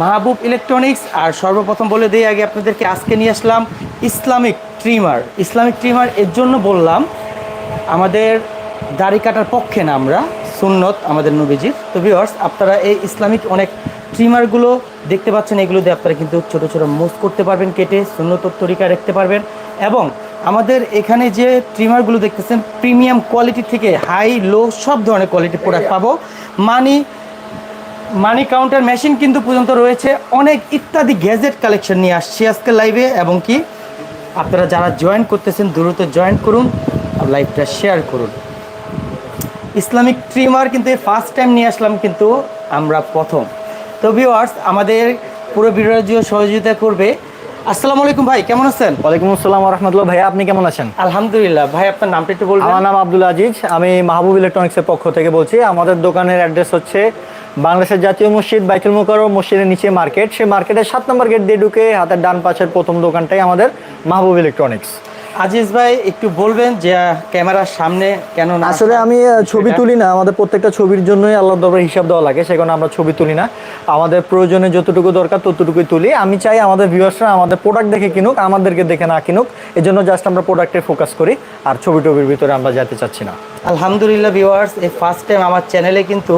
মাহবুব electronics আর সর্বপ্রথম বলে দিই আগে আপনাদেরকে আজকে নিয়ে আসলাম ইসলামিক ট্রিমার। ইসলামিক ট্রিমার এর জন্য বললাম আমাদের দাড়ি কাটার পক্ষে না আমরা সুন্নত আমাদের নবীজির। তো ভিউয়ার্স আপনারা এই ইসলামিক অনেক ট্রিমারগুলো দেখতে পাচ্ছেন এগুলো দিয়ে আপনারা কিন্তু ছোট ছোটো মুভ করতে পারবেন কেটে সুন্নত তরিকা রাখতে পারবেন। এবং আমাদের এখানে যে ট্রিমারগুলো দেখতেছেন প্রিমিয়াম কোয়ালিটি থেকে হাই লো সব ধরনের কোয়ালিটি প্রোডাক্ট পাবো। মানি মানি কাউন্টার মেশিন কিন্তু পর্যন্ত রয়েছে। অনেক ইত্যাদি গ্যাজেট কালেকশন নিয়ে আসছি আজকে লাইভে এবং কি আপনারা যারা জয়েন করতেছেন দ্রুত জয়েন করুন আর লাইভটা শেয়ার করুন। ইসলামিক ট্রিমার কিন্তু ফার্স্ট টাইম নিয়ে আসলাম কিন্তু আমরা প্রথম। তো ভিউয়ার্স আমাদের পুরো ভিডিও সহযোগিতা করবে। আসসালামু আলাইকুম ভাই কেমন আছেন? ওয়ালাইকুম আসসালাম রহমতুল্লাহ। ভাইয়া আপনি কেমন আছেন? আলহামদুলিল্লাহ। ভাই আপনার নামটা একটু বলবেন। আমার নাম আব্দুল আজিজ। আমি মাহবুব ইলেকট্রনিক্সের পক্ষ থেকে বলছি। আমাদের দোকানের অ্যাড্রেস হচ্ছে বাংলাদেশের জাতীয় মসজিদ বাইতুল মুকাররম মসজিদের নিচে মার্কেট। সেই মার্কেটের সাত নম্বর গেট দিয়ে ঢুকে হাতের ডান পাশের প্রথম দোকানটাই আমাদের মাহবুব ইলেকট্রনিক্স। আজিজ ভাই একটু বলবেন যে ক্যামেরার সামনে কেন না আসলে আমি ছবি তুলি না আমাদের প্রত্যেকটা ছবির জন্যই আল্লাহ দরবার হিসাব দেওয়া লাগে সেখানে আমরা ছবি তুলি না। আমাদের প্রয়োজনে যতটুকু দরকার ততটুকুই তুলি। আমি চাই আমাদের ভিউয়ার্সরা আমাদের প্রোডাক্ট দেখে কিনুক আমাদেরকে দেখে না কিনুক এই জন্য জাস্ট আমরা প্রোডাক্টে ফোকাস করি আর ছবি টবির ভিতরে আমরা যেতে চাচ্ছি না। আলহামদুলিল্লাহ ভিউয়ার্স এই ফার্স্ট টাইম আমার চ্যানেলে কিন্তু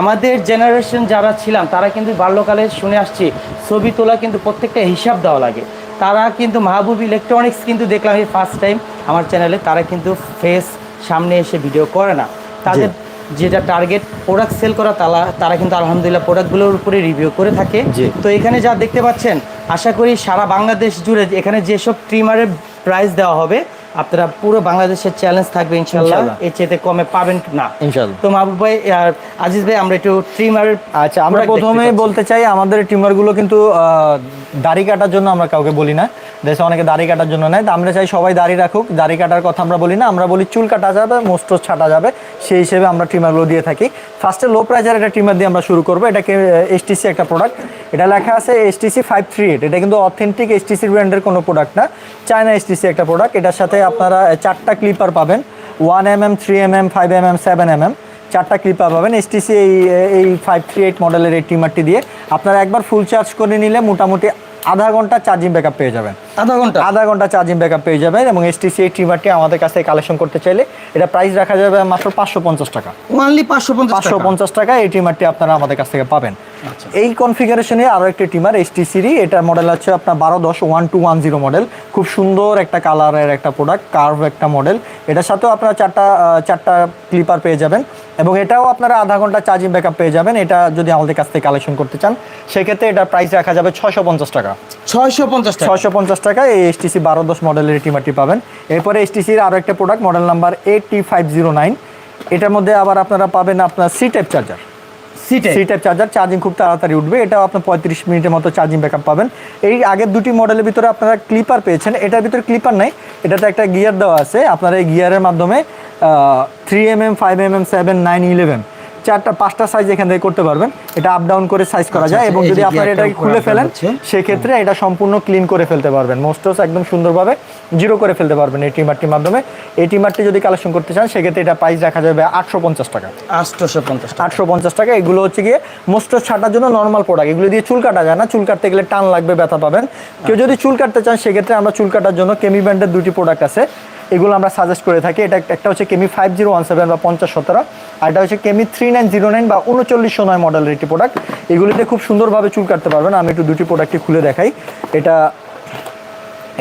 আমাদের জেনারেশন যারা ছিলাম তারা কিন্তু বাল্যকালে শুনে আসছি ছবি তোলা কিন্তু প্রত্যেকটা হিসাব দেওয়া লাগে। তারা কিন্তু মাহবুব ইলেকট্রনিক্স কিন্তু দেখলাম এই ফার্স্ট টাইম আমার চ্যানেলে তারা কিন্তু ফেস সামনে এসে ভিডিও করে না। তাদের যেটা টার্গেট প্রোডাক্ট সেল করা তারা তারা কিন্তু আলহামদুলিল্লাহ প্রোডাক্টগুলোর উপরে রিভিউ করে থাকে। তো এখানে যা দেখতে পাচ্ছেন আশা করি সারা বাংলাদেশ জুড়ে এখানে যেসব ট্রিমারের প্রাইস দেওয়া হবে আপনারা পুরো বাংলাদেশের চ্যালেঞ্জ থাকবে ইনশাল্লাহ। এর চেয়ে কমে পাবেন না? ইনশাল্লাহ তো মাহবুব ভাই আর আজিজ ভাই আমরা একটু ট্রিমারের আচ্ছা আমরা প্রথমে বলতে চাই আমাদের টিমারগুলো কিন্তু দাড়ি কাটার জন্য আমরা কাউকে বলি না। দেশে অনেকে দাড়ি কাটার জন্য নেয়। তো আমরা চাই সবাই দাড়ি রাখুক। দাড়ি কাটার কথা আমরা বলি না আমরা বলি চুল কাটা যাবে মোস্ট ছাটা যাবে। সেই হিসেবে আমরা ট্রিমারগুলো দিয়ে থাকি। ফার্স্টে লো প্রাইজের একটা ট্রিমার দিয়ে আমরা শুরু করব। এটাকে এসটিসি একটা প্রোডাক্ট এটা লেখা আছে এসটিসি ফাইভ থ্রি এইট এটা কিন্তু অথেন্টিক এসটিসি ব্র্যান্ডের কোনো প্রোডাক্ট না। চায়না এসটিসি একটা প্রোডাক্ট এটার সাথে আপনারা চারটা ক্লিপার পাবেন। One M M three M M five M M seven M M চারটা ক্লিপার পাবেন। এসটিসি এই এই ফাইভ থ্রি এইট মডেলের এই ট্রিমারটি দিয়ে আপনারা একবার ফুল চার্জ করে নিলে মোটামুটি আধা ঘণ্টা চার্জিং ব্যাকআপ পেয়ে যাবেন। আধা ঘণ্টা। আধা ঘণ্টা চার্জিং ব্যাকআপ পেয়ে যাবেন এবং এসটিসি এই ট্রিমারটি আমাদের কাছ কালেকশন করতে চাইলে এটা প্রাইস রাখা যাবে মাত্র পাঁচশো পঞ্চাশ টাকা। ওনলি পাঁচশো পঞ্চাশ পাঁচশো পঞ্চাশ টাকা এই ট্রিমারটি আপনারা আমাদের কাছ থেকে পাবেন। আচ্ছা। এই কনফিগারেশনে আরও একটি ট্রিমার এসটিসিরই এটার মডেল হচ্ছে আপনার বারো দশ one two one zero model খুব সুন্দর একটা কালারের একটা প্রোডাক্ট কার্ভ একটা মডেল এটার সাথেও আপনারা চারটা চারটা ক্লিপার পেয়ে যাবেন এবং এটাও আপনারা আধা ঘণ্টা চার্জিং ব্যাকআপ পেয়ে যাবেন। এটা যদি আমাদের কাছ থেকে কালেকশন করতে চান সেক্ষেত্রে এটার প্রাইস রাখা যাবে ছশো পঞ্চাশ টাকা। ছয়শো পঞ্চাশ টাকা। ছয়শো পঞ্চাশ টাকা এই এসটিসি বারো দশ মডেলের টিমারটি পাবেন। এরপরে এসটিসির আরও একটা product model number eight five zero nine এটার মধ্যে আবার আপনারা পাবেন আপনার সি টাইপ চার্জার সিটে সি টাইপ চার্জার চার্জিং খুব তাড়াতাড়ি উঠবে। এটাও আপনার পঁয়ত্রিশ মিনিটের মতো চার্জিং ব্যাকআপ পাবেন। এই আগের দুটি মডেলের ভিতরে আপনারা ক্লিপার পেয়েছেন। এটার ভিতরে ক্লিপার নাই। এটাতে একটা গিয়ার দেওয়া আছে। আপনারা এই গিয়ারের মাধ্যমে three M M five M M seven nine eleven চারটা পাঁচটা সাইজ এখান থেকে করতে পারবেন। এটা আপ ডাউন করে সাইজ করা আচ্ছা, যায় আচ্ছা, এবং যদি আপনারা এটাকে খুলে ফেলেন সেক্ষেত্রে এটা সম্পূর্ণ ক্লিন করে ফেলতে পারবেন। মোস্টস একদম সুন্দরভাবে জিরো করে ফেলতে পারবেন এই টিমারটির মাধ্যমে। এই টিমারটি যদি কালেকশন করতে চান সেক্ষেত্রে এটা প্রাইস রাখা যাবে আটশো পঞ্চাশ টাকা। আটশোশো পঞ্চাশ টাকা। আটশো পঞ্চাশ টাকা। এগুলো হচ্ছে গিয়ে মোস্ট ছাটার জন্য নর্মাল প্রোডাক্ট এগুলো দিয়ে চুল কাটা যায় না। চুল কাটতে গেলে টান লাগবে ব্যথা পাবেন। কেউ যদি চুল কাটতে চান সেক্ষেত্রে আমরা চুল কাটার জন্য কেমি ব্র্যান্ডের দুটি প্রোডাক্ট আছে। এগুলো আমরা সাজেস্ট করে থাকি। এটা একটা হচ্ছে Kemei five zero one seven বা পঞ্চাশ সতেরো। আর এটা হচ্ছে Kemei three nine zero nine বা উনচল্লিশশো নয় মডেলের একটি প্রোডাক্ট এগুলিতে খুব সুন্দরভাবে চুল কাটতে পারবেন। আমি একটু দুটি প্রোডাক্টটি খুলে দেখাই। এটা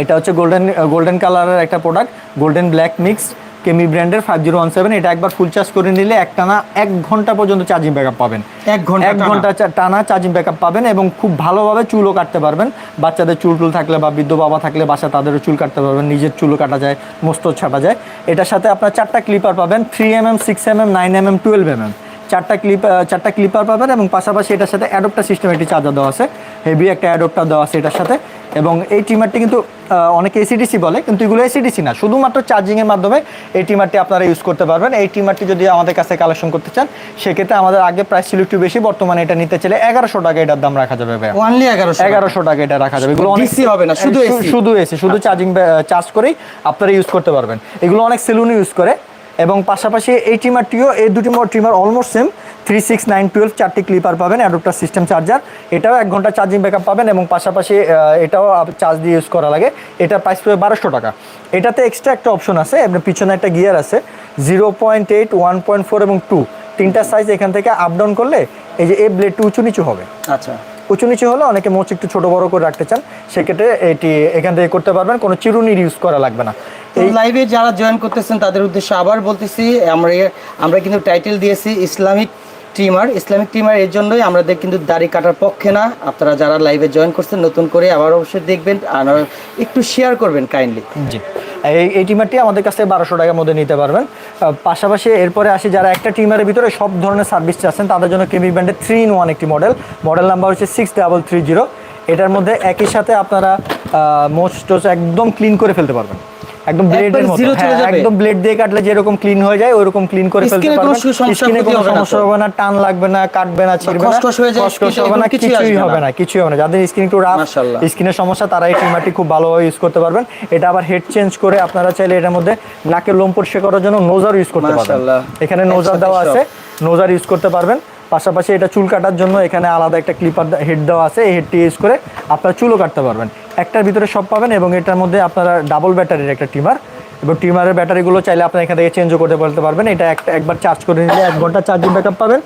এটা হচ্ছে গোল্ডেন গোল্ডেন কালারের একটা product golden black mix Kemei ব্র্যান্ডের ফাইভ জিরো ওয়ান সেভেন এটা একবার ফুল চার্জ করে নিলে এক টানা এক ঘণ্টা পর্যন্ত চার্জিং ব্যাকআপ পাবেন। এক ঘণ্টা এক ঘণ্টা টানা চার্জিং ব্যাকআপ পাবেন এবং খুব ভালোভাবে চুলও কাটতে পারবেন। বাচ্চাদের চুল টুল থাকলে বা বৃদ্ধ বাবা থাকলে বাসা তাদেরও চুল কাটতে পারবেন নিজের চুলও কাটা যায় মস্ত ছাটা যায়। এটার সাথে আপনার চারটা ক্লিপার পাবেন three M M six M M nine M M twelve M M চারটা ক্লিপ চারটা ক্লিপার পাবেন এবং পাশাপাশি এটার সাথে অ্যাডপ্টার সিস্টেম একটি চার্জার দেওয়া আছে। হেভি একটা অ্যাডপ্টার দেওয়া আছে এটার সাথে। এবং এই টিমারটি কিন্তু অনেকে এসিডিসি বলে কিন্তু এগুলো এসিডিসি না। শুধুমাত্র চার্জিংয়ের মাধ্যমে এই টিমারটি আপনারা ইউজ করতে পারবেন। এই টিমারটি যদি আমাদের কাছে কালেকশন করতে চান সেক্ষেত্রে আমাদের আগে প্রাইস ছিল একটু বেশি বর্তমানে এটা নিতে চাইলে এগারোশো টাকা এটার দাম রাখা যাবে ভাইয়া। এগারোশো এগারোশো টাকা এটা রাখা যাবে। এগুলো অনেক হবে না, শুধু শুধু এসি শুধু চার্জিং চার্জ করেই আপনারা ইউজ করতে পারবেন। এগুলো অনেক সেলুন ইউজ করে। এবং পাশাপাশি এই ট্রিমারটিও এই দুটি trimmer almost same three six nine twelve চারটি ক্লিপার পাবেন অ্যাডপ্টার সিস্টেম চার্জার এটাও এক ঘণ্টা চার্জিং ব্যাকআপ পাবেন এবং পাশাপাশি এটাও চার্জ দিয়ে ইউজ করা লাগে। এটা প্রাইস পড়বে বারোশো টাকা। এটাতে এক্সট্রা একটা অপশন আছে এবার পিছনে একটা গিয়ার আছে zero point eight one point four এবং টু তিনটা সাইজ এখান থেকে আপ ডাউন করলে এই যে এই ব্লেডটি উঁচু নিচু হবে। আচ্ছা। উঁচু নিচু হলে অনেকে মোচ একটু ছোট বড় করে রাখতে চান সেক্ষেত্রে এটি এখান থেকে করতে পারবেন কোনো চিরুনির ইউজ করা লাগবে না। এই লাইভে যারা জয়েন করতেছেন তাদের উদ্দেশ্যে আবার বলতেছি আমরা আমরা কিন্তু টাইটেল দিয়েছি ইসলামিক ট্রিমার ইসলামিক ট্রিমার এর জন্যই আমাদের কিন্তু দাড়ি কাটার পক্ষে না। আপনারা যারা লাইভে জয়েন করছেন, নতুন করে আবার অবশ্যই দেখবেন, আর একটু শেয়ার করবেন কাইন্ডলি জি। এই এই টিমারটি আমাদের কাছে বারোশো টাকার মধ্যে নিতে পারবেন। পাশাপাশি এরপরে আসি, যারা একটা টিমারের ভিতরে সব ধরনের সার্ভিস চাচ্ছেন, তাদের জন্য কেমি ব্যান্ডের থ্রি ইন ওয়ান একটি মডেল মডেল নাম্বার হচ্ছে সিক্স ডাবল থ্রি জিরো এটার মধ্যে একই সাথে আপনারা মোস্ট একদম ক্লিন করে ফেলতে পারবেন। একদম ব্লেডের মতো হ্যাঁ? একদম ব্লেড দিয়ে কাটলে যেরকম ক্লিন হয়ে যায় ওইরকম ক্লিন করে ফেলতে পারবেন স্কিনে কোনো? সমস্যা হবে না টান লাগবে না কাটবে না ছিড়বে না হবে না কিছুই হবে না। কিছুই হবে না যাদের স্কিন একটু রাফ মাশাআল্লাহ। স্কিনের সমস্যা তারা এই ট্রিমারটি খুব ভালোভাবে ইউজ করতে পারবেন এটা আবার হেড চেঞ্জ করে আপনারা চাইলে এটার মধ্যে নাকের লোম পরিষ্কার করার জন্য নোজার ইউজ করতে পারবেন। এখানে নোজার দেওয়া আছে নোজার ইউজ করতে পারবেন পাশাপাশি এটা চুল কাটার জন্য এখানে আলাদা একটা ক্লিপার হেড দেওয়া আছে এই হেডটি ইউজ করে আপনারা চুলও কাটতে পারবেন একটার ভিতরে সব পাবেন এবং এটার মধ্যে আপনারা ডাবল ব্যাটারির একটা টিমার এবং ট্রিমারের ব্যাটারিগুলো চাইলে আপনি এখান থেকে চেঞ্জও করতে বলতে পারবেন। এটা একটা একবার চার্জ করে নিলে এক ঘণ্টা চার্জিং ব্যাকআপ পাবেন।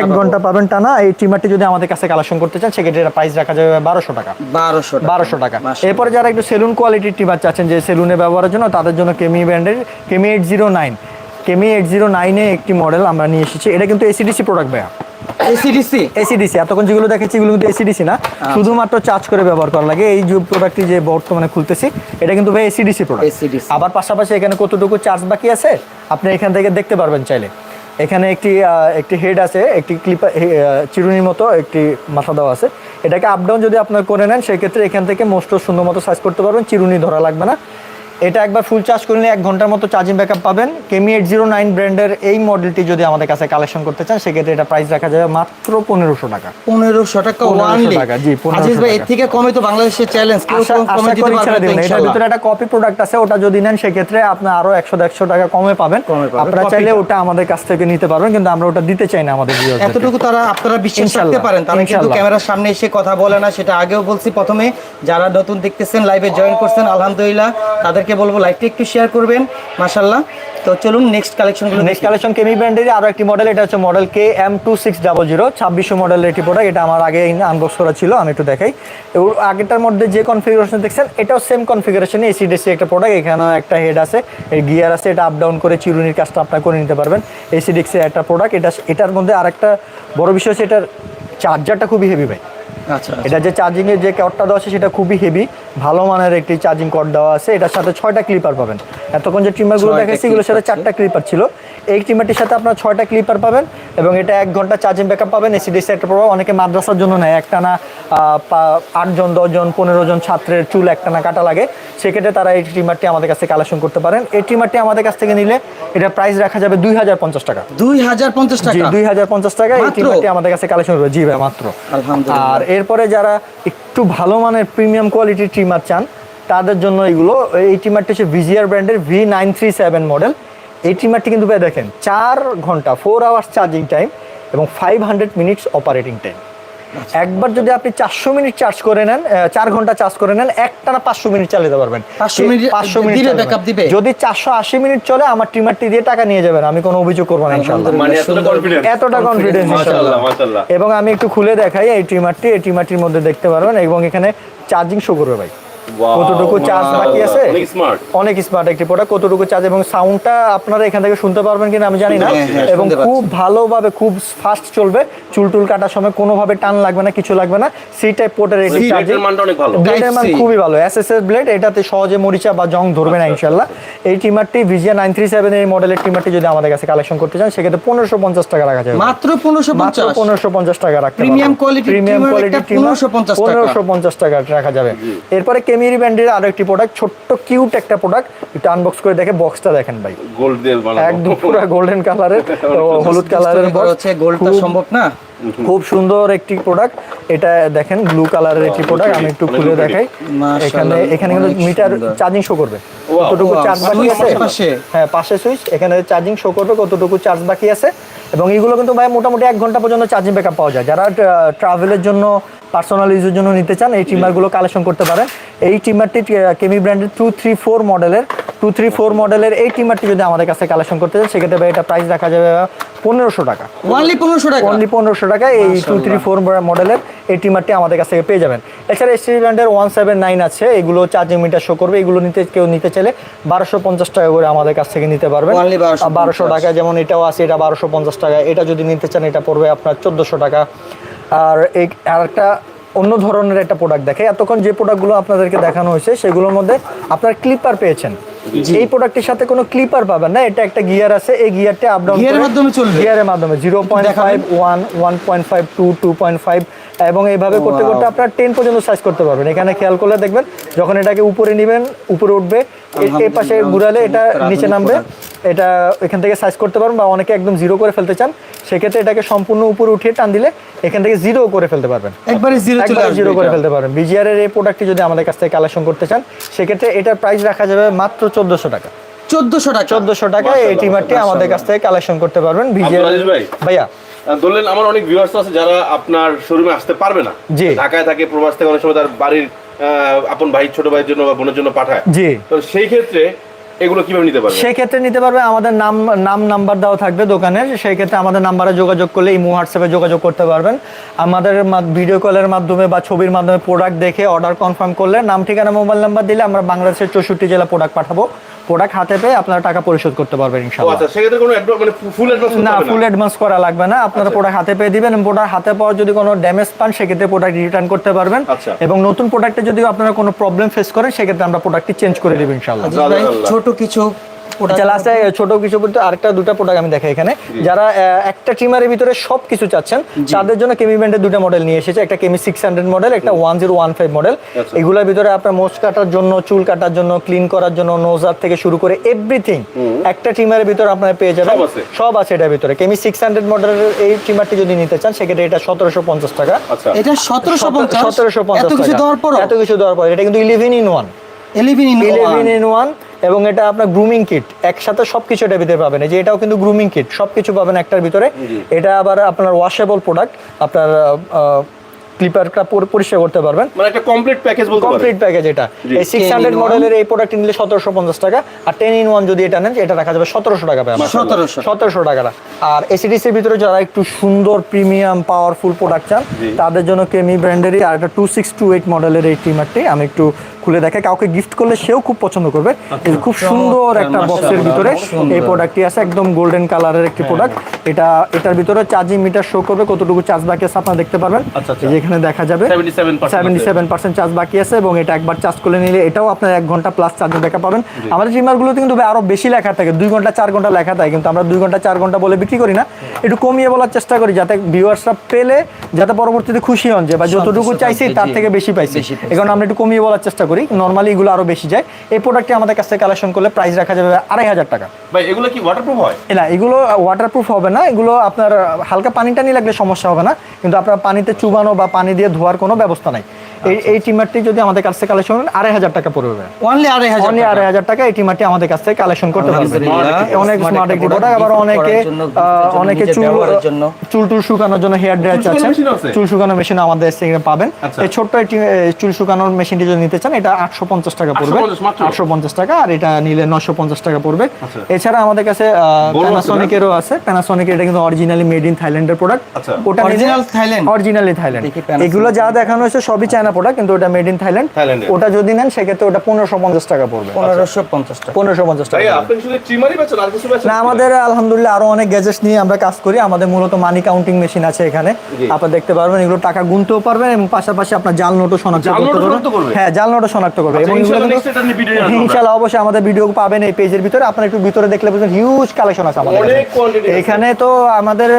এক ঘণ্টা পাবেন টানা। এই ট্রিমারটি যদি আমাদের কাছে কালেকশন করতে চান সেক্ষেত্রে এটা প্রাইস রাখা যাবে বারোশো টাকা। বারোশো বারোশো টাকা। এরপরে যারা একটু সেলুন কোয়ালিটির টিমার চাচ্ছেন যে সেলুনে ব্যবহারের জন্য তাদের জন্য কেমি ব্র্যান্ডের Kemei eight zero nine Kemei eight zero নাইনে একটি মডেল আমরা নিয়ে এসেছি। এটা কিন্তু এসিডিসি প্রোডাক্ট ভাইয়া। এসিডিসি এসিডিসি এতক্ষণ যেগুলো দেখেছি এগুলো কিন্তু এসিডিসি না। শুধুমাত্র চার্জ করে ব্যবহার করা লাগে। এই যে প্রোডাক্টটি যে বর্তমানে খুলতেছি এটা কিন্তু ভাই এসিডিসি প্রোডাক্ট ACDC আবার পাশাপাশি এখানে কতটুকু চার্জ বাকি আছে? আপনি এখান থেকে দেখতে পারবেন চাইলে। এখানে একটি একটি হেড আছে একটি ক্লিপার চিরুনির মতো একটি মাথা দেওয়া আছে। এটাকে আপ ডাউন যদি আপনার করে নেন সেক্ষেত্রে এখান থেকে মোস্ট সুন্দর মতো সাইজ করতে পারবেন। চিরুনি ধরা লাগবে না। এটা একবার ফুল চার্জ করে নিলে এক ঘণ্টার মতো চার্জিং ব্যাকআপ পাবেন। কেমি এইট জিরো নাইন ব্র্যান্ডের এই মডেলটি যদি আমাদের কাছে কালেকশন করতে চান সেক্ষেত্রে এটা প্রাইস রাখা যাবে মাত্র পনেরোশো টাকা। পনেরোশো টাকা 1500 টাকা, জি, 1500 ভাই এর থেকে কমে তো বাংলাদেশের চ্যালেঞ্জ এটার ভিতরে একটা কপি প্রোডাক্ট আছে ওটা যদি নেন সেক্ষেত্রে আরও একশো দেড়শো টাকা কমে পাবেন। আপনারা চাইলে ওটা আমাদের কাছ থেকে নিতে পারবেন কিন্তু আমরা ওটা দিতে চাই না আমাদের এতটুকু তারা আপনারা বিশ্বাস পারেন তারা কিন্তু ক্যামেরার সামনে এসে কথা বলে না সেটা আগেও বলছি প্রথমে। যারা নতুন দেখতেছেন লাইভে জয়েন করছেন আলহামদুলিল্লাহ তাদেরকে বলব লাইভটা একটু শেয়ার করবেন মাশাল্লাহ তো চলুন নেক্সট কালেকশনগুলো নেক্সট কালেকশন কেমি ব্র্যান্ডের আরও একটি মডেল এটা হচ্ছে model K M two six double zero ছাব্বিশশো মডেলের একটি প্রোডাক্ট এটা আমার আগে আনবক্স করা ছিল আমি একটু দেখাই। ওর আগেরটার মধ্যে যে কনফিগারেশন দেখছেন এটাও সেম কনফিগারেশন এসিডিসি একটা প্রোডাক্ট এখানে একটা হেড আছে এই গিয়ার আছে এটা আপ ডাউন করে চিরুনির কাজটা আপনারা করে নিতে পারবেন। এসি এসিডিক্সের একটা প্রোডাক্ট এটা এটার মধ্যে আরেকটা বড় বিষয় হচ্ছে এটার চার্জারটা খুবই হেভি ভাই। আচ্ছা এটা যে চার্জিংয়ের যে কর্ডটা দেওয়া আছে সেটা খুবই হেভি ভালো মানের একটি চার্জিং কর্ড দেওয়া আছে। এটার সাথে ছয়টা ক্লিপার পাবেন। এতক্ষণ যে ট্রিমারগুলো ছয়টা দেখাচ্ছি এগুলোর সাথে চারটা ক্লিপার ছিল। এই ট্রিমারটির সাথে আপনার ছয়টা ক্লিপার পাবেন এবং এটা এক ঘণ্টা চার্জিং ব্যাকআপ পাবেন। এসিডিসি একটা প্রভাব অনেকে মাদ্রাসার জন্য নেয়। একটানা আটজন দশজন পনেরো জন ছাত্রের চুল একটানা কাটা লাগে। সেক্ষেত্রে তারা এই ট্রিমারটি আমাদের কাছে কালেকশন করতে পারেন। এই ট্রিমারটি আমাদের কাছ থেকে নিলে এটা প্রাইস রাখা যাবে দুই হাজার পঞ্চাশ টাকা। দুই হাজার পঞ্চাশ টাকা? দুই হাজার পঞ্চাশ টাকা এই? ট্রিমারটি আমাদের কাছে কালেকশন করবে জি ভাই মাত্র। আর এরপরে যারা একটু ভালো মানের প্রিমিয়াম কোয়ালিটির ট্রিমার চান, তাদের জন্য এগুলো, এই ট্রিমারটি হচ্ছে ভিজিআর ব্র্যান্ডের V nine three seven model এই ট্রিমারটি কিন্তু ভাই দেখেন, চার ঘণ্টা ফোর আওয়ার্স চার্জিং টাইম এবং five hundred minutes operating time একবার যদি আপনি চারশো মিনিট চার্জ করে নেন চার ঘণ্টা চার্জ করে নেন একটানা পাঁচশো মিনিট চালাতে পারবেন। 500 মিনিট পাঁচশো মিনিট দিবে, পারবেন। যদি চারশো আশি মিনিট চলে আমার ট্রিমারটি দিয়ে টাকা নিয়ে যাবেন আমি কোনো অভিযোগ করব না ইনশাল্লাহ মানে এতটা কনফিডেন্স এবং আমি একটু খুলে দেখাই এই ট্রিমারটি এই ট্রিমারটির মধ্যে দেখতে পারবেন এবং এখানে চার্জিং শো করবে ভাই। কতটুকু চার্জ বাকি আছে? অনেক স্মার্ট অনেক স্মার্ট একটি প্রোডাক্ট কতটুকু চার্জ এবং সাউন্ডটা আপনারা এখান থেকে শুনতে পারবেন কিনা আমি জানি না। হ্যাঁ, হ্যাঁ, এবং খুব ভালোভাবে খুব ফাস্ট চলবে। চুল টুল কাটার সময় কোনোভাবে টান লাগবে না কিছু লাগবে না। সি টাইপ পোর্টের এটি চার্জিং মানটা অনেক ভালো। ব্লেডের মান খুবই ভালো। এস এস এস ব্লেড এটাতে সহজে মরিচা বা জং ধরবে না ইনশাল্লাহ এই টিমারটি ভিজিয়া নাইন থ্রি সেভেন এই মডেলের টিমারটি যদি আমাদের কাছে কালেকশন করতে চান সেক্ষেত্রে পনেরোশো পঞ্চাশ টাকা রাখা যাবে। মাত্র পনেরোশো মাত্র পনেরোশো পঞ্চাশ টাকা quality প্রিমিয়াম কোয়ালিটি একটা 1550 টাকা। পনেরোশো পঞ্চাশ টাকা রাখা যাবে। এরপরে কেমিরি ব্র্যান্ডের আরও একটি প্রোডাক্ট ছোট্ট কিউট একটা প্রোডাক্ট একটু আনবক্স করে দেখে বক্সটা দেখেন ভাই। গোল্ড দিয়ে বানানো একদম পুরো গোল্ডেন কালারের হলুদ কালারের হচ্ছে গোল্ডটা সম্ভব না? খুব সুন্দর একটি প্রোডাক্ট এটা দেখেন ব্লু কালারের একটি প্রোডাক্ট আমি একটু খুলে দেখাই। এখানে এখানে কিন্তু মিটার চার্জিং শো করবে. কতটুকু চার্জ বাকি আছে? হ্যাঁ পাশে সুইচ। এখানে চার্জিং শো করবে কতটুকু চার্জ বাকি আছে। এবং এগুলো কিন্তু ভাই মোটামুটি এক ঘণ্টা পর্যন্ত চার্জিং ব্যাকআপ পাওয়া যায়। যারা ট্রাভেলের জন্য পার্সোনাল ইউজের জন্য নিতে চান এই ট্রিমারগুলো কালেকশন করতে পারেন। এই ট্রিমারটি কেমি ব্র্যান্ডের টু থ্রি ফোর মডেলের টু থ্রি ফোর মডেলের এই ট্রিমারটি যদি আমাদের কাছে কালেকশন করতে চান সেক্ষেত্রে ভাই এটা প্রাইস রাখা যাবে পনেরোশো টাকা। ওয়ানলি পনেরোশো টাকা? অনলি পনেরোশো টাকা এই টু থ্রি ফোর মডেলের এই টিমারটি আমাদের কাছ থেকে পেয়ে যাবেন। এছাড়া এসটি ব্র্যান্ডের ওয়ান সেভেন নাইন আছে এগুলো চার্জিং মিটার শো করবে এগুলো নিতে কেউ নিতে চাইলে বারোশো পঞ্চাশ টাকা করে আমাদের কাছ থেকে নিতে পারবেন। Only 1250 বারোশো টাকা যেমন এটাও আছে এটা বারোশো পঞ্চাশ টাকা এটা যদি নিতে চান এটা পড়বে আপনার চোদ্দোশো টাকা। আর এই আর একটা অন্য ধরনের একটা প্রোডাক্ট দেখে এতক্ষণ যে প্রোডাক্টগুলো আপনাদেরকে দেখানো হয়েছে সেগুলোর মধ্যে আপনার ক্লিপার পেয়েছেন। এই প্রোডাক্টের সাথে কোনো ক্লিপার পাবেন না এটা একটা গিয়ার আছে এই গিয়ারটা আপ ডাউন গিয়ারের মাধ্যমে চলবে? গিয়ারের মাধ্যমে zero point five one one point five two two point five এবং এইভাবে করতে করতে আপনার টেন পর্যন্ত সাইজ করতে পারবেন। এখানে খেয়াল করলে দেখবেন যখন এটাকে উপরে নেবেন উপরে উঠবে এই পাশে ঘুরালে এটা নিচে নামবে। এটা এখান থেকে সাইজ করতে পারবেন বা অনেকে একদম জিরো করে ফেলতে চান। সেক্ষেত্রে এটাকে সম্পূর্ণ উপরে উঠিয়ে টান দিলে এখান থেকে জিরো করে ফেলতে পারবেন। একবারে জিরো জিরো করে ফেলতে পারবেন। বিজিআর এর এই প্রোডাক্টটি যদি আমাদের কাছ থেকে কালেকশন করতে চান সেক্ষেত্রে এটার প্রাইস রাখা যাবে মাত্র চোদ্দশো টাকা। চোদ্দশো টাকা? চোদ্দশো টাকা এই টিমারটি আমাদের কাছ থেকে কালেকশন করতে পারবেন। বিজিআর। ভাইয়া। ধরলেন আমার অনেক ভিউয়ার্স আছে যারা আপনার শোরুমে আসতে পারবে না। ঢাকায় থাকে প্রবাস থেকে অনেক সময় তার বাড়ির আপন ভাই ছোট ভাইয়ের জন্য বা বোনের জন্য পাঠায়। জি। তো সেই ক্ষেত্রে এগুলো কীভাবে নিতে পারবে? সেক্ষেত্রে নিতে পারবে আমাদের নাম নাম নাম্বার দেওয়া থাকবে দোকানের সেই ক্ষেত্রে আমাদের নাম্বারে যোগাযোগ করলে ইমো হোয়াটসঅ্যাপে যোগাযোগ করতে পারবেন। আমাদের ভিডিও কলের মাধ্যমে বা ছবির মাধ্যমে প্রোডাক্ট দেখে অর্ডার কনফার্ম করলে নাম ঠিকানা মোবাইল নাম্বার দিলে আমরা বাংলাদেশের চৌষট্টি জেলা প্রোডাক্ট পাঠাবো। প্রোডাক্ট হাতে পেয়ে আপনারা টাকা পরিশোধ করতে পারবেন ইনশাআল্লাহ আচ্ছা সেক্ষেত্রে কোনো মানে ফুল অ্যাডভান্স না ফুল অ্যাডভান্স করা লাগবে না আপনারা আচ্ছা। প্রোডাক্ট হাতে পেয়ে দিবেন এবং প্রোডাক্ট হাতে পাওয়ার যদি কোনো ড্যামেজ পান সেক্ষেত্রে প্রোডাক্ট রিটার্ন করতে পারবেন আচ্ছা। এবং নতুন প্রোডাক্টে যদি আপনারা কোনো প্রবলেম ফেস করেন সেক্ষেত্রে আমরা প্রোডাক্টটি চেঞ্জ করে দিবেন ইনশাআল্লাহ। ছোট কিছু আচ্ছা লাস্টে ছোট কিছু বলতে আরেকটা দুটো প্রোডাক্ট আমি দেখাই এখানে। যারা একটা ট্রিমারের ভিতরে সব কিছু চাচ্ছেন তাদের জন্য কেমি ব্র্যান্ডের দুটো মডেল নিয়ে এসেছে। একটা কেমি সিক্স হান্ড্রেড মডেল একটা one zero one five model. এগুলোর ভিতরে আপনার মোচ কাটার জন্য চুল কাটার জন্য ক্লিন করার জন্য নোজার থেকে শুরু করে এভরিথিং একটা ট্রিমারের ভিতরে আপনারা পেয়ে যাবেন। সব আছে? এটার ভিতরে। কেমি সিক্স হান্ড্রেড মডেলের এই ট্রিমারটি যদি নিতে চান সেক্ষেত্রে এটা সতেরোশো পঞ্চাশ টাকা। আচ্ছা। এটা সতেরোশো পঞ্চাশ? সতেরোশো পঞ্চাশ এত কিছু দেওয়ার পর এত কিছু দেওয়ার পর এটা কিন্তু eleven in one eleven in eleven in one এবং এটা আপনার গ্রুমিং কিট একসাথে সবকিছু এটার ভিতরে পাবেন। এই যে এটাও কিন্তু গ্রুমিং কিট সবকিছু পাবেন একটার ভিতরে। এটা আবার আপনার ওয়াশেবল প্রোডাক্ট আপনার ক্লিপারটা পরিষ্কার করতে পারবেন। মানে একটা কমপ্লিট প্যাকেজ বলতে কমপ্লিট প্যাকেজ এটা। এই সিক্স হান্ড্রেড মডেলের এই প্রোডাক্ট নিলে সতেরোশো পঞ্চাশ টাকা আর টেন ইন ওয়ান যদি এটা নেন এটা রাখা যাবে সতেরোশো টাকা পাবে সতেরোশো। সতেরোশো টাকাটা। আর এসিডিসির ভিতরে যারা একটু সুন্দর প্রিমিয়াম পাওয়ারফুল প্রোডাক্ট চান তাদের জন্য কেমি ব্র্যান্ডেরই আর একটা টু সিক্স টু এইট মডেলের এই ট্রিমারটি আমি একটু খুলে দেখে। কাউকে গিফট করলে সেও খুব পছন্দ করবে। খুব সুন্দর একটা বক্সের ভিতরে এই প্রোডাক্টটি আছে একদম গোল্ডেন কালারের একটি প্রোডাক্ট এটা এটার ভিতরে চার্জিং মিটার শো করবে কতটুকু চার্জ বাকি আছে আপনারা দেখতে পারবেন। আচ্ছা, আচ্ছা। এখানে দেখা যাবে সেভেন্টি সেভেন পার্সেন্ট চার্জ বাকি আছে এবং এটা একবার চার্জ করে নিলে এটাও আপনার এক ঘণ্টা প্লাস চার্জিং দেখা পাবেন। আমাদের ট্রিমারগুলোতে কিন্তু আরও বেশি লেখা থাকে দুই ঘণ্টা চার ঘণ্টা লেখা থাকে কিন্তু আমরা দুই ঘণ্টা চার ঘণ্টা বলে বিক্রি করি না। একটু কমিয়ে বলার চেষ্টা করি যাতে ভিউয়ার্সরা পেলে যাতে পরবর্তীতে খুশি হন যে বা যতটুকু চাইছি তার থেকে বেশি পাইছি। বেশি পাইছি। এখন আমরা একটু কমিয়ে বলার চেষ্টা করি নর্মালি এগুলো আরও বেশি যায়। এই প্রোডাক্টটি আমাদের কাছ থেকে কালেকশন করলে প্রাইস রাখা যাবে আড়াই হাজার টাকা। ভাই এগুলো কি ওয়াটারপ্রুফ হয়? না এগুলো ওয়াটারপ্রুফ হবে না। এগুলো আপনার হালকা পানি টানি লাগলে সমস্যা হবে না। কিন্তু আপনার পানিতে চুবানো বা পানি দিয়ে ধোয়ার কোনো ব্যবস্থা নাই। এই এই টিমারটি যদি আমাদের কাছ থেকে কালেকশন করেন আড়াই হাজার টাকা পড়বে। অনলি আড়াই হাজার অনলি আড়াই হাজার টাকা এই টিমারটি আমাদের কাছ থেকে কালেকশন করতে পারবেন। অনেক স্মার্ট একটি প্রোডাক্ট আবার অনেকে অনেকে চুল চুল টুল শুকানোর জন্য হেয়ার ড্রায়ার চুল শুকানোর চাচ্ছেন। আছে? চুল শুকানোর মেশিন আমাদের পাবেন। আচ্ছা। এই ছোট্ট চুল শুকানোর মেশিনটি যদি নিতে চান এটা আটশো পঞ্চাশ টাকা পড়বে। আটশো পঞ্চাশ টাকা আর এটা নিলে নশো পঞ্চাশ টাকা পড়বে। আচ্ছা। এছাড়া আমাদের কাছে? প্যানাসনিকেরও আছে প্যানাসনিক এটা কিন্তু অরিজিনালি মেড ইন থাইল্যান্ডের প্রোডাক্ট আচ্ছা। Original Thailand? অরিজিনালি থাইল্যান্ড এগুলো যা দেখানো হয়েছে সবই চায়না প্রোডাক্ট কিন্তু ওটা মেড ইন থাইল্যান্ড ওটা যদি নেন সেক্ষেত্রে ওটা পনেরোশো পঞ্চাশ টাকা পড়বে। পনেরোশো পঞ্চাশ টাকা। পনেরোশো পঞ্চাশ টাকা ভাই পড়বে। আপনি শুধু ট্রিমারই পাচ্ছেন আর কিছু পাচ্ছেন না আমাদের আলহামদুলিল্লাহ আরও অনেক গ্যাজেটস নিয়ে আমরা কাজ করি। আমাদের মূলত মানি কাউন্টিং মেশিন আছে এখানে। আপনারা দেখতে পারবেন এগুলো টাকা গুনতেও পারবেন এবং পাশাপাশি আপনার জাল নোটও শনাক্ত করতে পারবেন। হ্যাঁ জাল নোটও শনাক্ত করবে। আচ্ছা, এবং ইনশাআল্লাহ অবশ্যই আমাদের ভিডিও পাবেন এই পেজের ভিতরে। আপনারা একটু ভিতরে দেখলে বুঝবেন হিউজ কালেকশন আছে আমাদের। এখানে তো আমাদের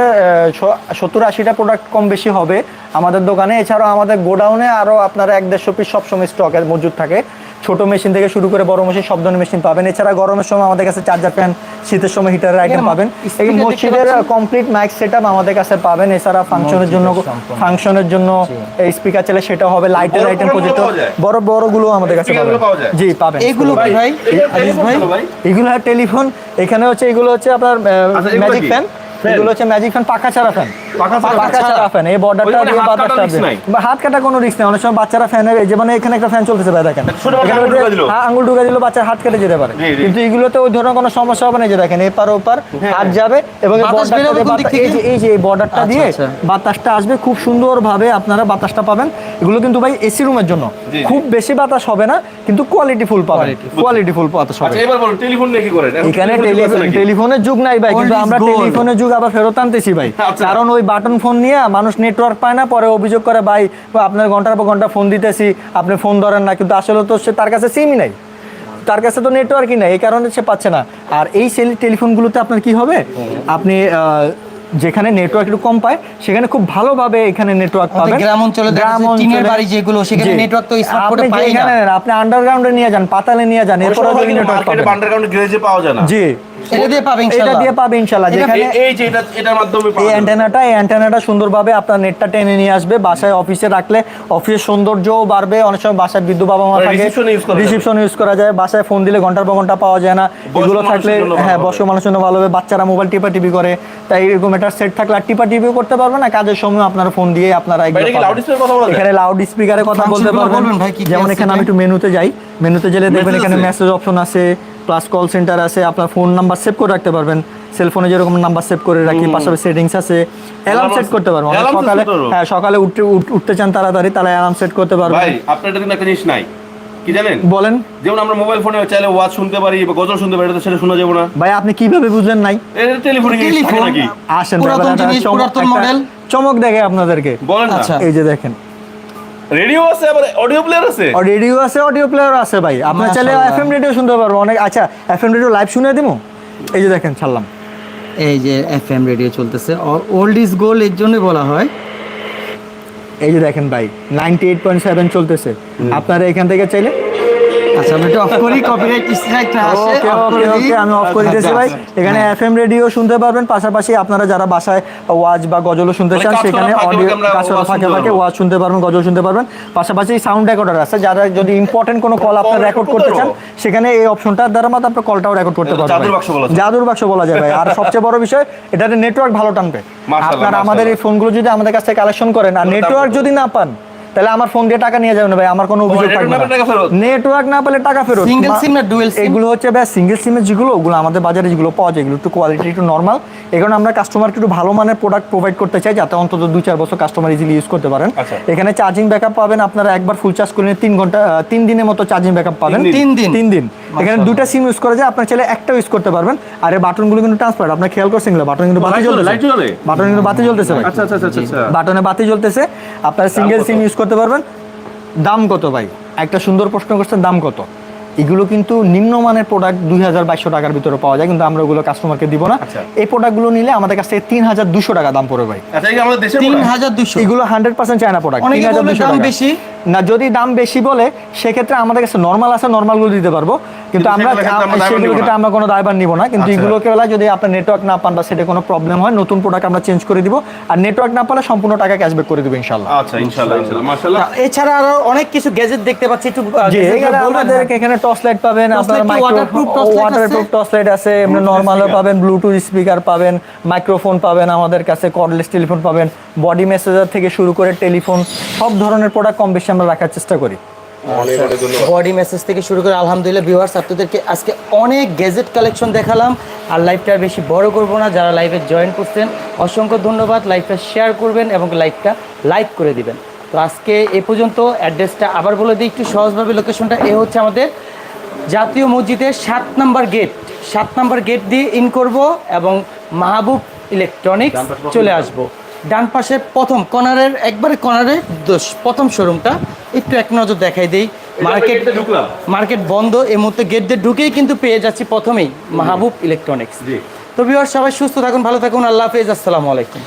সত্তর আশিটা প্রোডাক্ট কম বেশি হবে। আমাদের দোকানে এছাড়াও আমাদের গোডাউনে আরও আপনার এক দেড়শো পিস সবসময় স্টক মজুদ থাকে। ছোট মেশিন থেকে শুরু করে বড় মেশিন সব ধরনের মেশিন পাবেন। এছাড়া গরমের সময় আমাদের কাছে চার্জার ফ্যান শীতের সময় হিটারের আইটেম এখানে পাবেন। এই মসজিদের কমপ্লিট মাইক সেটআপ আমাদের কাছে পাবেন। এছাড়া ফাংশনের জন্য ফাংশনের জন্য এই স্পিকার চাইলে সেটা হবে লাইটের আইটেম বড় প্রজেক্টর বড় বড়গুলো আমাদের কাছে পাবেন? জি পাবেন। এগুলো কি ভাই? আজিজ ভাই? এগুলো হয় টেলিফোন। এখানে হচ্ছে এগুলো হচ্ছে আপনার আচ্ছা, ম্যাজিক কি? ফ্যান? এগুলো হচ্ছে ম্যাজিক ফ্যান পাখা ছাড়া ফ্যান এই বর্ডারটা মানে দিয়ে হাত কাটা কোনো রিস্ক নেই। অনেক সময় বাচ্চারা ফ্যানের এই যে মানে এখানে একটা ফ্যান চলতেছে ভাই দেখেন। ঢুকে দিল। বাচ্চার হাত কেটে যেতে পারে। জি, জি। কিন্তু এগুলোতে ওই ধরনের কোনো সমস্যা হবে না যে দেখেন এপার ওপার হাত যাবে এবং এই বাতাস border টা বেরোবে দিয়ে কোন দিক বাতা- থেকে? এই যে এই বর্ডারটা দিয়ে। বাতাসটা আসবে খুব সুন্দরভাবে আপনারা বাতাসটা পাবেন। এগুলো কিন্তু ভাই এসি রুমের জন্য। খুব বেশি বাতাস হবে না কিন্তু কোয়ালিটি ফুল পাবেন। কোয়ালিটি ফুল বাতাস হবে। আচ্ছা এবার বলুন টেলিফোন নিয়ে কি করেন? এখানে? টেলিফোনের যুগ নাই ভাই কিন্তু আমরা টেলিফোনের যুগ আবার ফেরত আনতেছি ভাই। আচ্ছা। কারণ ওই বাটন ফোন নিয়ে মানুষ নেটওয়ার্ক পায় না পরে অভিযোগ করে ভাই আপনার ঘণ্টার পর ঘণ্টা ফোন দিতেছি আপনি ফোন ধরেন না। কিন্তু আসলে তো সে তার কাছে সিমই নাই। তার কাছে তো নেটওয়ার্কই নাই এই কারণে সে পাচ্ছে না। আর এই সেল টেলিফোনগুলোতে আপনার কি হবে? আপনি যেখানে নেটওয়ার্ক একটু কম পায় সেখানে খুব ভালোভাবে এখানে নেটওয়ার্ক পাবেন। গ্রাম অঞ্চলে গ্রাম টিনের অঞ্চলে- বাড়ি যেগুলো, সেখানে network তো করে পাই না। আপনি আন্ডারগ্রাউন্ডে নিয়ে যান পাতালে নিয়ে যান এরপরে নেটওয়ার্ক পাবেন। আন্ডারগ্রাউন্ড গ্যারেজে পাওয়া যায় না। জি। এটা দিয়ে পাবে এটা দিয়ে পাবে ইনশাল্লাহ যেখানে এই- যে এটা এটার মাধ্যমে এই অ্যান্টেনাটা এই অ্যান্টেনাটা সুন্দরভাবে আপনার নেটটা টেনে নিয়ে আসবে বাসায় অফিসে রাখলে অফিসের সৌন্দর্যও বাড়বে অনেক সময় বাসায় বিদ্যুৎ বাবা মা থাকে। রিসিপশন ইউজ করা যায় বাসায় ফোন দিলে ঘণ্টার পর ঘণ্টা পাওয়া যায় না এগুলো থাকলে হ্যাঁ। বয়স্ক মানুষের জন্য ভালো হবে বাচ্চারা মোবাইল টিপা টিপি করে তাই এরকম একটা সেট থাকলে আর টিপা টিপিও করতে পারবে না কাজের সময় আপনারা ফোন দিয়ে আপনারা? এখানে লাউড স্পিকারে কথা বলতে পারবেন যেমন এখানে আমি একটু মেনুতে যাই মেনুতে গেলে দেখবেন এখানে মেসেজ অপশন আছে প্লাস কল সেন্টার আছে আপনার ফোন নাম্বার সেভ করে রাখতে পারবেন। সেলফোনে যেরকম নাম্বার সেভ করে রাখি পাশাপাশি সেটিংস আছে অ্যালার্ম সেট করতে পারব সকালে হ্যাঁ সকালে উঠতে উঠতে চান তাড়াতাড়ি তাহলে অ্যালার্ম সেট করতে পারবেন। ভাই আপনার এটা কিন্তু একটা জিনিস নাই। কি জানেন? বলেন। যেমন আমরা মোবাইল ফোনে চাইলে ওয়াজ শুনতে পারি বা গজল শুনতে পারি এটা সেটা শোনা যাবে না। ভাই আপনি কীভাবে বুঝলেন নাই? এটা টেলিফোনে কি টেলিফোন। আসেন পুরাতন জিনিস, চমক- পুরাতন model। চমক দেখে আপনাদেরকে। বলেন আচ্ছা। এই যে দেখেন। রেডিও আছে আবার অডিও প্লেয়ার আছে? রেডিও আছে অডিও প্লেয়ার আছে ভাই। আপনার চাইলে এফএম রেডিও শুনতে পারব। অনেক আচ্ছা এফএম রেডিও লাইভ শুনে দিমু? এই যে দেখেন ছাড়লাম। এই যে এফএম রেডিও চলতেছে। ওল্ড ইজ গোল্ড এর জন্য বলা হয়। এই যে দেখেন ভাই নাইনটি এইট পয়েন্ট সেভেন চলতেছে আপনারা এখান থেকে চাইলে আচ্ছা আমি অফ করি কপিরাইট স্ট্রাইক আসে ওকে ওকে আমি অফ করে দিয়েছি ভাই। আচ্ছা, এখানে হ্যাঁ। এফএম রেডিও শুনতে পারবেন পাশাপাশি আপনারা যারা বাসায় ওয়াজ বা গজলও শুনতে মানে চান সেখানে অডিও ওয়াজ ফাঁকে শুনতে ফাঁকে ওয়াজ শুনতে পারবেন গজল শুনতে পারবেন। পাশাপাশি সাউন্ড রেকর্ডার আছে। যারা যদি ইম্পর্টেন্ট কোনো কল আপনার রেকর্ড করতে চান সেখানে এই অপশনটার দ্বারা মাত্র আপনার কলটাও রেকর্ড করতে পারবেন জাদুর বাক্স বলা যায়। ভাই। আর সবচেয়ে বড় বিষয় এটাতে নেটওয়ার্ক ভালো টানবে। আপনারা আমাদের এই ফোনগুলো যদি আমাদের কাছ থেকে কালেকশন করেন আর নেটওয়ার্ক যদি না পান তাহলে আমার ফোন দিয়ে টাকা নিয়ে যাবেন না ভাই আমার কোনো অভিযোগ থাকবে না নেটওয়ার্ক না পেলে টাকা ফেরত Single মা- SIM না dual SIM? এগুলো হচ্ছে ব্যাস সিঙ্গেল সিমের যেগুলো ওগুলো আমাদের বাজারে যেগুলো পাওয়া যায় এগুলো একটু কোয়ালিটি একটু নর্মাল এই কারণে আমরা কাস্টমারকে একটু ভালো মানের প্রোডাক্ট প্রোভাইড করতে চাই যাতে অন্তত দুই চার বছর কাস্টমার ইজিলি ইউজ করতে পারেন আচ্ছা। এখানে চার্জিং ব্যাকআপ পাবেন আপনারা একবার ফুল চার্জ করে তিন ঘণ্টা তিন দিনের মতো চার্জিং ব্যাকআপ পাবেন তিন দিন? তিন দিন? এখানে। দুটা সিম ইউজ করা যায় আপনার ছেলে একটা ইউজ করতে পারবেন আর এই বাটনগুলো কিন্তু ট্রান্সপারেন্ট আপনার খেয়াল করছেন বাটন কিন্তু বাতি জ্বলে, জ্বলতেছে জ্বলে? বাটন কিন্তু বাতি জ্বলতেছে ভাই আচ্ছা আচ্ছা আচ্ছা আচ্ছা বাটনে বাতি জ্বলতেছে আপনার সিঙ্গেল সিম ইউজ করতে পারবেন? দাম কত ভাই? একটা সুন্দর প্রশ্ন করছেন দাম কত? এগুলো কিন্তু নিম্নমানের প্রোডাক্ট দুই হাজার বাইশশো টাকার ভিতরে পাওয়া যায় কিন্তু আমরা ওগুলো কাস্টমারকে দিব না। আচ্ছা। এই প্রোডাক্টগুলো নিলে আমাদের কাছে তিন হাজার দুশো টাকা দাম পড়বে ভাই। আচ্ছা তিন হাজার দুশো এগুলো হান্ড্রেড পার্সেন্ট চায়না প্রোডাক্ট তিন হাজার দুশো বেশি। না যদি দাম বেশি বলে সেক্ষেত্রে আমাদের কাছে নর্মাল আছে নর্মালগুলো দিতে পারব। কিন্তু আমরা আমরা সেগুলো ক্ষেত্রে আমরা কোনো দায়ভার নিব না। কিন্তু আচ্ছা। এগুলোকে বেলা যদি আপনার নেটওয়ার্ক না পান বা সেটা কোনো প্রবলেম হয় নতুন প্রোডাক্ট আমরা চেঞ্জ করে দিব। আর নেটওয়ার্ক না পালে সম্পূর্ণ টাকা ক্যাশব্যাক করে দিব ইনশাল্লাহ আচ্ছা ইনশাআল্লাহ ইনশাআল্লাহ। মাশাআল্লাহ। এছাড়া আরও অনেক কিছু গ্যাজেট দেখতে পাচ্ছি। একটু আমাদের এখানে টর্চ লাইট পাবেন আপনার light ওয়াটারপ্রুফ টর্চ লাইট আছে? এমনি Bluetooth পাবেন ব্লুটুথ স্পিকার পাবেন মাইক্রোফোন পাবেন আমাদের কাছে কর্ডলেস টেলিফোন পাবেন বডি মেসেজার থেকে শুরু করে টেলিফোন সব ধরনের প্রোডাক্ট কম বেশি আমরা রাখার চেষ্টা করি। বডি মেসেজ থেকে শুরু করে আলহামদুলিল্লাহ ভিউয়ার্স আপনাদেরকে আজকে অনেক গ্যাজেট কালেকশন দেখালাম। আর লাইভটা বেশি বড় করব না যারা লাইভে জয়েন করছেন অসংখ্য ধন্যবাদ। লাইভটা শেয়ার করবেন এবং লাইভটা লাইক করে দিবেন। তো আজকে এ পর্যন্ত অ্যাড্রেসটা আবার বলে দিই একটু সহজভাবে লোকেশনটা এ হচ্ছে আমাদের জাতীয় মসজিদের সাত নাম্বার গেট সাত নাম্বার গেট দিয়ে ইন করব এবং মাহবুব ইলেকট্রনিক্স চলে আসব। ডান পাশে প্রথম কর্নারের একবারে কর্নারে দোষ- প্রথম শোরুমটা। একটু এক নজর দেখাই দেই। মার্কেট ঢুকলাম। মার্কেট বন্ধ এই মুহূর্তে গেট দিয়ে ঢুকেই কিন্তু পেয়ে যাচ্ছি প্রথমেই মাহবুব ইলেকট্রনিক্স জি। তো ভিউয়ার সবাই সুস্থ থাকুন ভালো থাকুন আল্লাহ হাফেজ আসসালামু আলাইকুম।